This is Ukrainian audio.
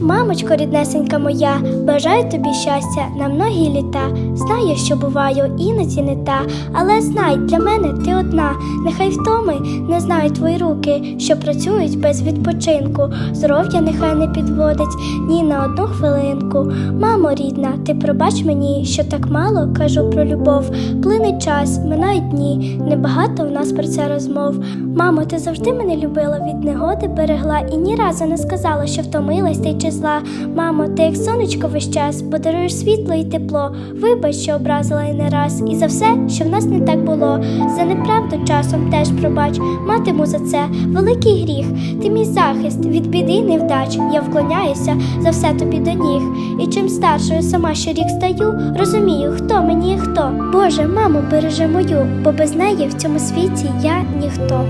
Мамочко, ріднесенька моя, бажаю тобі щастя на многі літа. Знаю, що буваю іноді не та, але знай, для мене ти одна. Нехай втоми не знають твої руки, що працюють без відпочинку. Здоров'я нехай не підводить ні на одну хвилинку. Мамо рідна, ти пробач мені, що так мало кажу про любов. Плине час, минають дні, небагато в нас про це розмов. Мамо, ти завжди мене любила від негоди берегла і ні разу не сказала, що втомилась ти зла. Мамо, ти як сонечко весь час, подаруєш світло і тепло. Вибач, що образила і не раз, і за все, що в нас не так було. За неправду часом теж пробач, матиму за це великий гріх. Ти мій захист від біди й невдач. Я вклоняюся за все тобі до ніг. І чим старшою сама щорік стаю, розумію, хто мені і хто. Боже, мамо, бережи мою, бо без неї в цьому світі я ніхто.